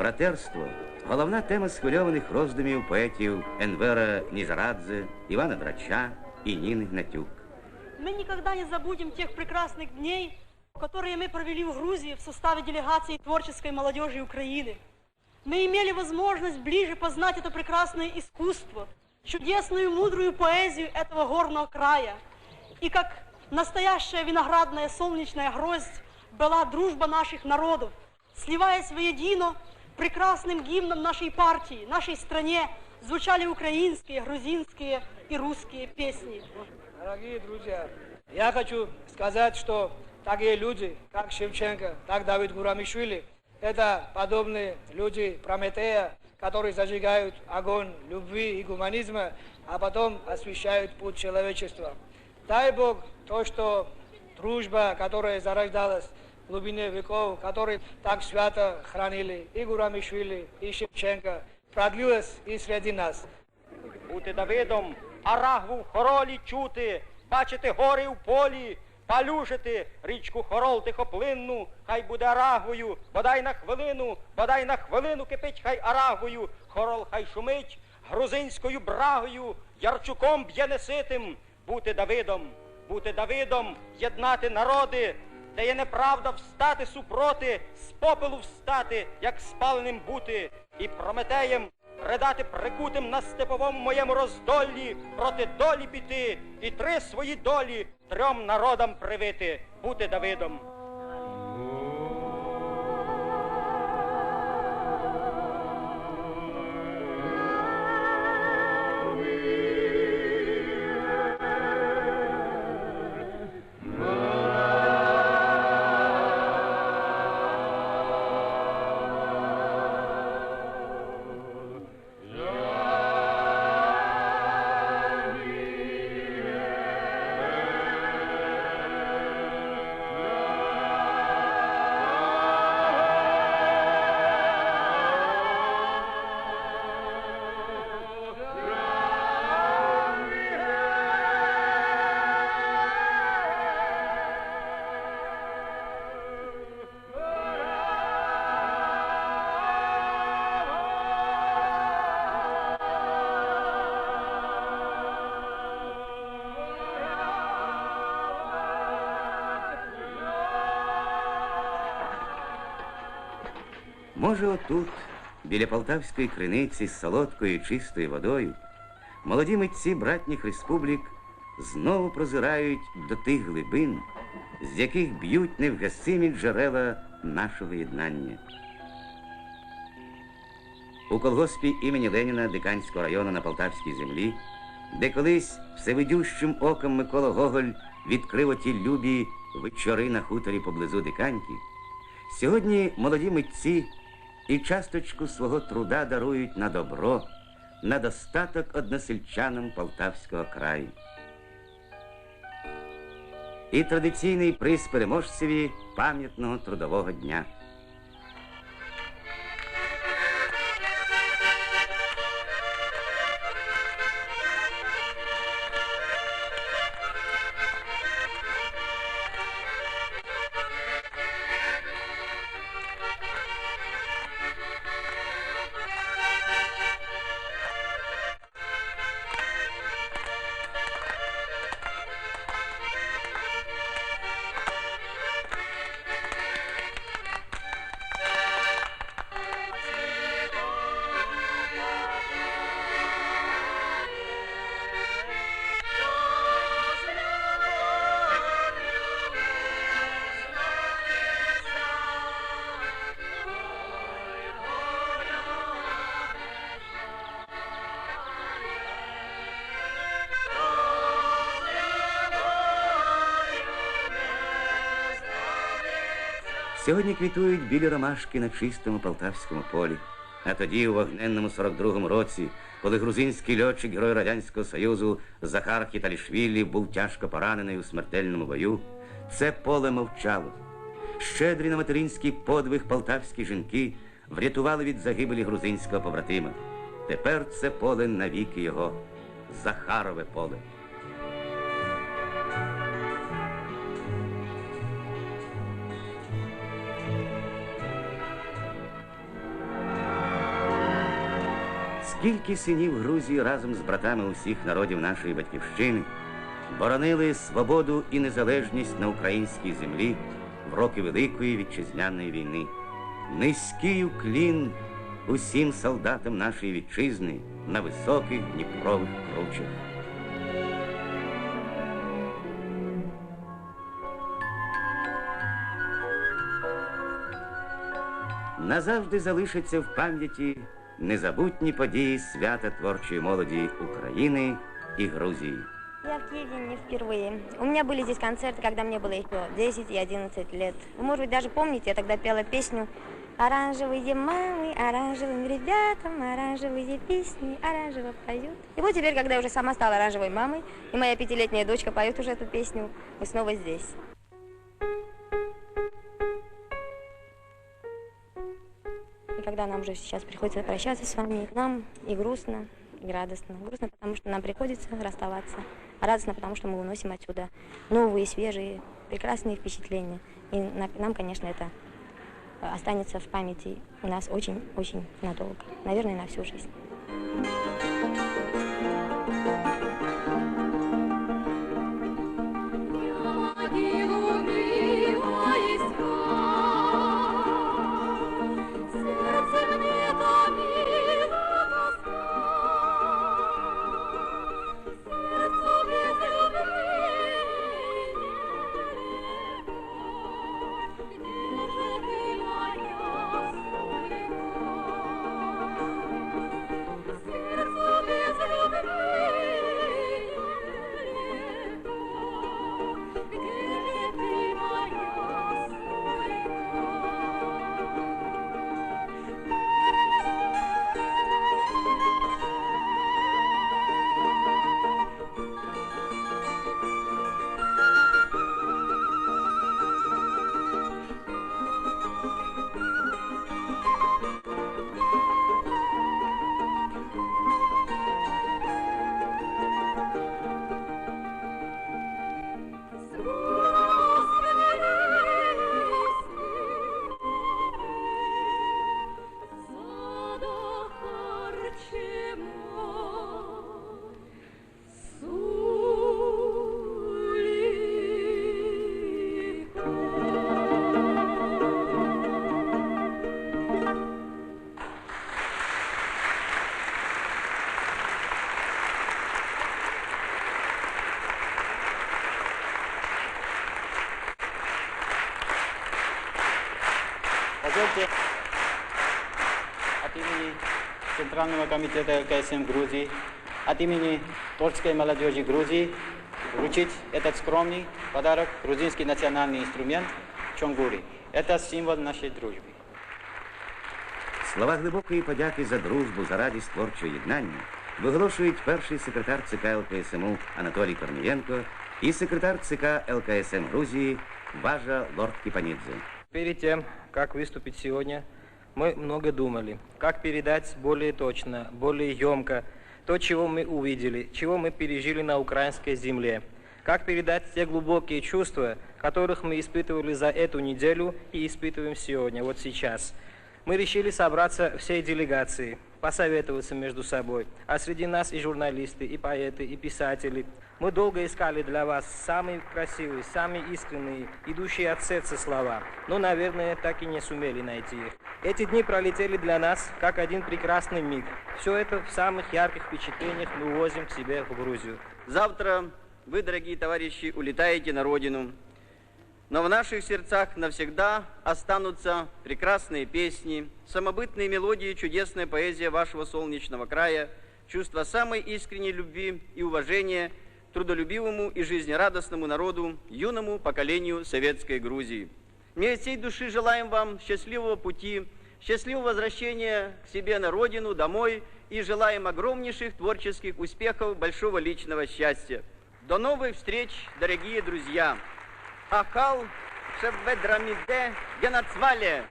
Братерство головна тема схвильованих роздумів поетів Енвера Нізарадзе, Івана Драча і Ніни Гнатюк. Мы никогда не забудем тех прекрасных дней, которые мы провели в Грузии в составе делегации творческой молодежи Украины. Мы имели возможность ближе познать это прекрасное искусство, чудесную мудрую поэзию этого горного края. И как настоящая виноградная солнечная гроздь была дружба наших народов, сливаясь воедино прекрасным гимном нашей партии, нашей стране, звучали украинские, грузинские и русские песни. Дорогие друзья, я хочу сказать, что такие люди, как Шевченко, так Давид Гурамишвили, это подобные люди Прометея, которые зажигают огонь любви и гуманизма, а потом освещают путь человечества. Дай Бог то, что дружба, которая зарождалась в глубине веков, которые так свято хранили и Гурамишвили, и Шевченко, продлилась и среди нас. бути Давидом, Арагву в хоролі чути, бачити гори в полі, палюшити річку хорол тихоплинну, хай буде Арагвою, бодай на хвилину, бодай на хвилину кипить хай Арагвою, хорол хай шумить, грузинською брагою, ярчуком б'є неситим, бути Давидом, бути Давидом, єднати народи, де є неправда встати супроти, з попелу встати, як спаленим бути, і Прометеєм предати прикутим на степовому моєму роздоллі, проти долі піти, і три свої долі трьом народам привити, бути Давидом. Може, отут, біля полтавської криниці з солодкою чистою водою, молоді митці братніх республік знову прозирають до тих глибин, з яких б'ють невгасимі джерела нашого єднання. У колгоспі імені Леніна Диканського району на Полтавській землі, де колись всевидющим оком Микола Гоголь відкрив оті любі вечори на хуторі поблизу Диканьки, сьогодні молоді митці і часточку свого труда дарують на добро, на достаток односельчанам Полтавського краю. І традиційний приз переможцеві пам'ятного трудового дня. Сьогодні квітують білі ромашки на чистому полтавському полі. А тоді, у вогненному 42-му році, коли грузинський льотчик, герой Радянського Союзу Захар Хіталішвілі був тяжко поранений у смертельному бою, це поле мовчало. Щедрі на материнський подвиг полтавські жінки врятували від загибелі грузинського побратима. Тепер це поле навіки його, Захарове поле. Скільки синів Грузії разом з братами усіх народів нашої батьківщини боронили свободу і незалежність на українській землі в роки Великої вітчизняної війни. Низький уклін усім солдатам нашої вітчизни на високих Дніпрових кручах. Назавжди залишаться в пам'яті незабутні події свята творчої молоді України і Грузії. Я в Киеве не впервые. У меня были здесь концерты, когда мне было еще 10 и 11 лет. Вы, может быть, даже помните, я тогда пела песню «Оранжевые мамы, оранжевым ребятам, оранжевые песни, оранжево поют». И вот теперь, когда я уже сама стала оранжевой мамой, и моя пятилетняя дочка поет уже эту песню, мы снова здесь. Когда нам уже сейчас приходится прощаться с вами, нам и грустно, и радостно. Грустно, потому что нам приходится расставаться. А радостно, потому что мы выносим отсюда новые, свежие, прекрасные впечатления. И на- нам, конечно, это э, останется в памяти у нас очень-очень надолго. Наверное, на всю жизнь. имени Центрального комитета ЛКСМ Грузии, от имени творческой молодежи Грузии вручить этот скромный подарок, грузинский национальный инструмент чонгури. Это символ нашей дружбы. Слова глибокої подяки за дружбу, за радість творчого єднання виголошують перший секретар ЦК ЛКСМУ Анатолій Корнієнко і секретар ЦК ЛКСМ Грузії Важа Лорд Кіпанідзе. Перед тем, как выступить сегодня, мы много думали, как передать более точно, более емко то, чего мы увидели, чего мы пережили на украинской земле, как передать те глубокие чувства, которых мы испытывали за эту неделю и испытываем сегодня, вот сейчас. Мы решили собраться всей делегацией, посоветоваться между собой. А среди нас и журналисты, и поэты, и писатели. Мы долго искали для вас самые красивые, самые искренние, идущие от сердца слова. Но, наверное, так и не сумели найти их. Эти дни пролетели для нас, как один прекрасный миг. Все это в самых ярких впечатлениях мы увозим к себе в Грузию. Завтра вы, дорогие товарищи, улетаете на родину. Но в наших сердцах навсегда останутся прекрасные песни, самобытные мелодии, чудесная поэзия вашего солнечного края, чувство самой искренней любви и уважения трудолюбивому и жизнерадостному народу, юному поколению советской Грузии. Мы от всей души желаем вам счастливого пути, счастливого возвращения к себе на родину, домой и желаем огромнейших творческих успехов, большого личного счастья. До новых встреч, дорогие друзья! Ахал Шевведрамиде Генацвале!